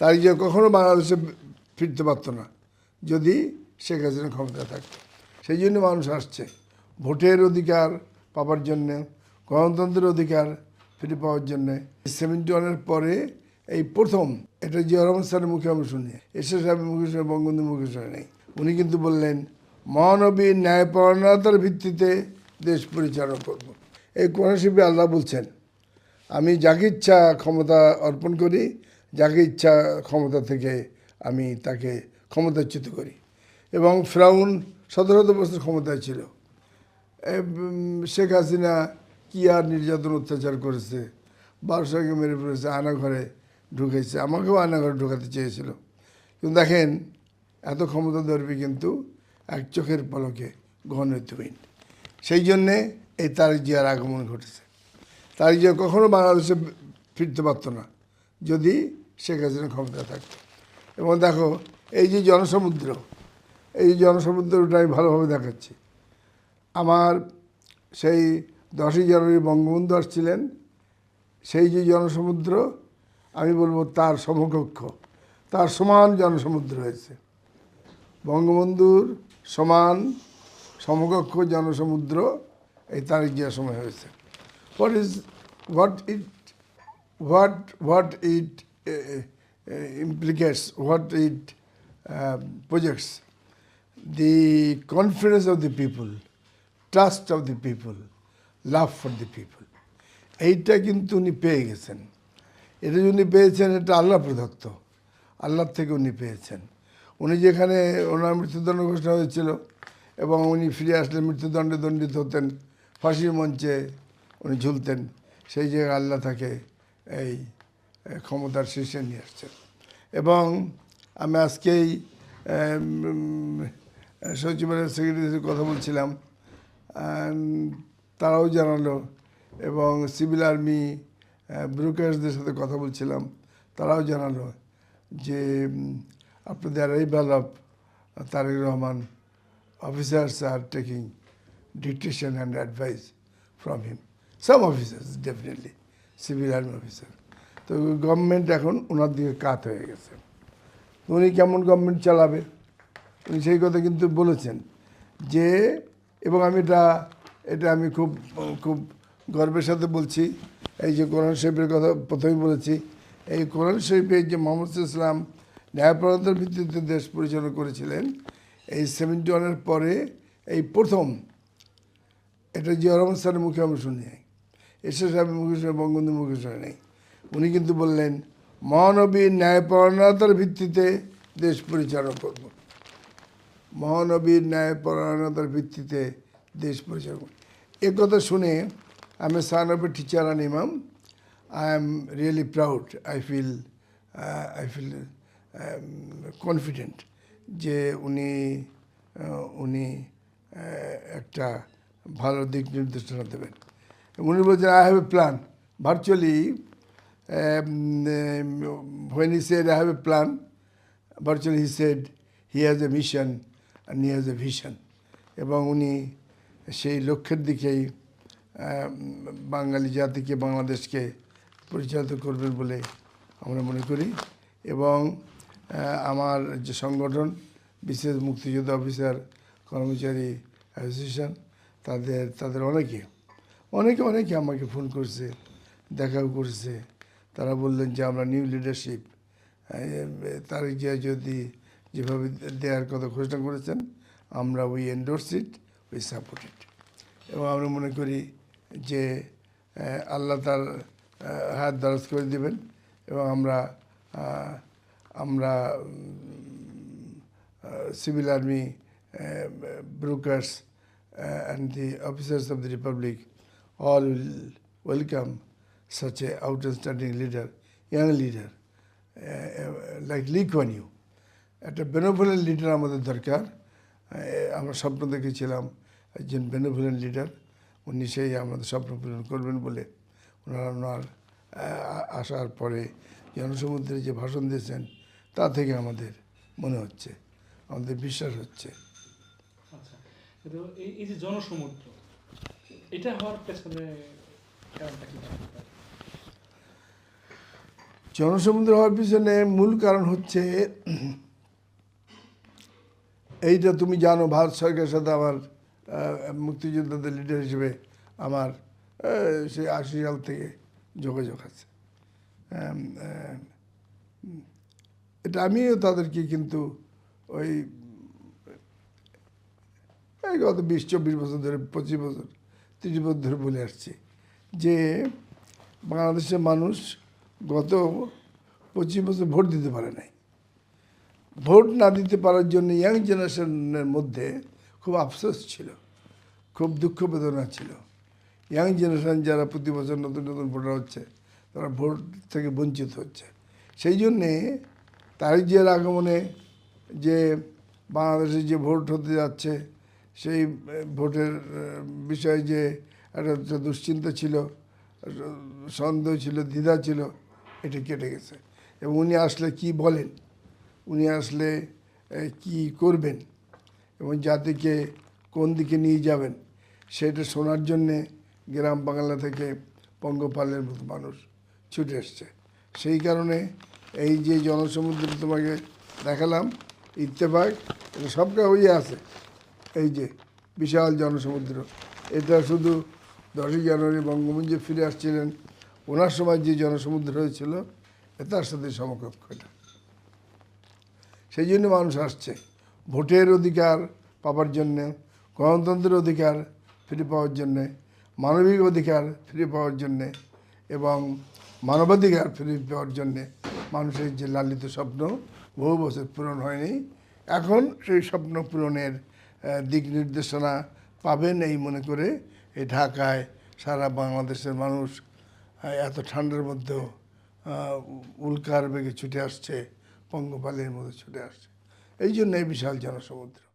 তার যে কখনো বাংলাদেশে ফিরতে পারতো না। যদি শেখ হাসিনা ক্ষমতা থাকতো। সেই জন্য মানুষ আসছে ভোটের অধিকার পাওয়ার জন্যে, গণতন্ত্রের অধিকার ফিরে পাওয়ার জন্যে। সেভেন্টি ওয়ানের পরে এই প্রথম, এটা জিয়া রহমান স্যারের মুখে আমি শুনি এসে সাহেবের মুখে শুনে বঙ্গবন্ধুর মুখে শুনে নেই উনি কিন্তু বললেন, মহানবীর ন্যায়পরণতার ভিত্তিতে দেশ পরিচালনা করব। এই কোরআন শিল্পী আল্লাহ বলছেন, আমি যাকে ইচ্ছা ক্ষমতা অর্পণ করি যাকে ইচ্ছা ক্ষমতা থেকে আমি তাকে ক্ষমতাচ্যুত করি। এবং ফ্রাউন শত বছর ক্ষমতায় ছিল। শেখ হাসিনা কী আর নির্যাতন অত্যাচার করেছে? বারোশোকে মেরে পড়েছে আয়না ঘরে ঢুকেছে, আমাকেও আয়না ঘরে ঢোকাতে চেয়েছিল। কিন্তু দেখেন, এত ক্ষমতা ধরবে কিন্তু এক চোখের পলকে ঘনত্বহীন সেই জন্যে এই তারেক জিয়ার আগমন ঘটেছে। তারেক জিয়া কখনো বাংলাদেশে ফিরতে পারতো না। যদি শেখ হাসিনা ক্ষমতা থাকতো। এবং দেখো, এই যে জনসমুদ্র, এই যে জনসমুদ্রটা আমি ভালোভাবে দেখাচ্ছি। আমার সেই দশই জানুয়ারি বঙ্গবন্ধু আসছিলেন, সেই যে জনসমুদ্র, আমি বলব তার সমকক্ষ। তার সমান জনসমুদ্র হয়েছে। বঙ্গবন্ধুর সমান সমকক্ষ জনসমুদ্র এই তারিখ জিয়ার সময় হয়েছে। What is what it what what it implicates what it projects. The confidence of the people, trust of the people, love for the people. এইটা কিন্তু উনি পেয়ে গেছেন। এটা উনি পেয়েছেন এটা আল্লাহ প্রদত্ত। আল্লাহর থেকে উনি পেয়েছেন। উনি যেখানে ওনার মৃত্যুদণ্ড ঘোষণা হয়েছিল এবং উনি ফিরে আসলে মৃত্যুদণ্ডে দণ্ডিত হতেন ফাঁসির মঞ্চে উনি ঝুলতেন সেই জায়গায় আল্লাহ তাকে এই ক্ষমতার শীর্ষে নিয়ে আসছেন এবং আমি আজকেই সচিবালয়ের সেক্রেটারির কথা বলছিলাম। তারাও জানালো এবং সিভিল আর্মি ব্রোকার্সদের সাথে কথা বলছিলাম। তারাও জানালো যে আপনাদের arrival of Tarique Rahman officers are taking dictation and advice from him some officers definitely civil army officer তো গভর্নমেন্ট এখন ওনার দিকে কাত হয়ে গেছে। উনি কেমন গভর্নমেন্ট চালাবে? উনি সেই কথা কিন্তু বলেছেন যে, এবং আমি এটা এটা আমি খুব খুব গর্বের সাথে বলছি। এই যে কোরআন শরীফের কথা প্রথমেই বলেছি। এই কোরআন শরীফে যে মোহাম্মদ ইসলাম ন্যায়পরতার ভিত্তিতে দেশ পরিচালনা করেছিলেন, এই সেভেন্টি ওয়ানের পরে এই প্রথম, এটা জিয়া রহমান স্যারের মুখে আমি শুনি এসে সাহেবের মুখে শুনে বঙ্গবন্ধুর মুখে শুনে নেই। উনি কিন্তু বললেন মহানবীর ন্যায়পরণতার ভিত্তিতে দেশ পরিচালনা করব মহানবীর ন্যায়পরায়ণতার ভিত্তিতে দেশ পরিচালনা করব। এ কথা শুনে আমি son of a teacher and imam I am really proud I feel I feel confident যে উনি উনি একটা ভালো দিক নির্দেশনা দেবেন উনি বলছেন I have a plan virtually when he said I have a plan, virtually he said he has a mission and he has a vision. এবং উনি সেই লক্ষ্যের দিকেই আহ, বাঙালি জাতিকে বাংলাদেশকে পরিচালিত করবেন বলে আমরা মনে করি এবং আমার যে সংগঠন বিশেষ মুক্তিযোদ্ধা অফিসার কর্মচারী অ্যাসোসিয়েশন তাদের তাদের অনেকে অনেকে অনেকে আমাকে ফোন করছে দেখাও করছে তারা বললেন যে আমরা নিউ লিডারশিপ তারেক জিয়া যদি যেভাবে দেওয়ার কথা ঘোষণা করেছেন আমরা we endorse it we support it এবং আমরা মনে করি যে আল্লাহ তার হাত দ্বারস্থ করে দেবেন এবং আমরা আমরা civil army uh, and the officers of officers republic all will welcome such a outstanding leader, young leader, like Lee Kuan Yew. একটা বেনোভুলেন লিডার আমাদের দরকার আমরা স্বপ্ন দেখেছিলাম একজন বেনোভুলেন লিডার উনি সেই আমাদের স্বপ্ন পূরণ করবেন বলে ওনার ওনার আসার পরে জনসমুদ্রে যে ভাষণ দিয়েছেন তা থেকে আমাদের মনে হচ্ছে আমাদের বিশ্বাস হচ্ছে আচ্ছা এই যে জনসমুদ্র এটা হওয়ার পেছনে? জনসমুদ্র হওয়ার পিছনে মূল কারণ হচ্ছে এইটা তুমি জানো, ভারত সরকারের সাথে আমার মুক্তিযোদ্ধাদের লিডার হিসেবে আমার সেই আশি সাল থেকে যোগাযোগ আছে। এটা আমিও তাদেরকে কিন্তু ওই, এই গত বিশ, চব্বিশ বছর ধরে, পঁচিশ বছর, তিরিশ বছর ধরে বলে আসছি যে বাংলাদেশের মানুষ গত পঁচিশ বছর ভোট দিতে পারে নাই। ভোট না দিতে পারার জন্য ইয়াং জেনারেশনের মধ্যে খুব আফসোস ছিল, খুব দুঃখ বেদনা ছিল। ইয়াং জেনারেশন যারা প্রতি বছর নতুন নতুন ভোটার হচ্ছে, তারা ভোট থেকে বঞ্চিত হচ্ছে। সেই জন্যে তারিখ জিয়ার আগমনে যে বাংলাদেশে যে ভোট হতে যাচ্ছে, সেই ভোটের বিষয়ে যে একটা দুশ্চিন্তা ছিল, সন্দেহ ছিল, দ্বিধা ছিল এটা কেটে গেছে। এবং উনি আসলে কি বলেন? উনি আসলে কি করবেন? এবং জাতিকে কোন দিকে নিয়ে যাবেন? সেটা শোনার জন্যে গ্রাম বাংলা থেকে পঙ্গপালের মতো মানুষ ছুটে এসছে। সেই কারণে এই যে জনসমুদ্র তোমাকে দেখালাম, ইত্তেফাক, এটা সবটা কাগজে আছে। এই যে বিশাল জনসমুদ্র, এটা শুধু দশই জানুয়ারি বঙ্গবন্ধু ফিরে আসছিলেন ওনার সময় যে জনসমুদ্র হয়েছিল তার সাথে সমকক্ষ এটা। সেই জন্য মানুষ আসছে। ভোটের অধিকার পাওয়ার জন্যে, গণতন্ত্রের অধিকার ফিরে পাওয়ার জন্যে, মানবিক অধিকার ফিরে পাওয়ার জন্যে এবং মানবাধিকার ফিরে পাওয়ার জন্যে মানুষের যে লালিত স্বপ্ন বহু বছর পূরণ হয়নি। এখন সেই স্বপ্ন পূরণের দিক নির্দেশনা পাবেন এই মনে করে এই ঢাকায় সারা বাংলাদেশের মানুষ এত ঠান্ডার মধ্যেও উল্কার বেগে ছুটে আসছে, পঙ্গপালের মধ্যে ছুটে আসছে। এই জন্য এই বিশাল জনসমুদ্র।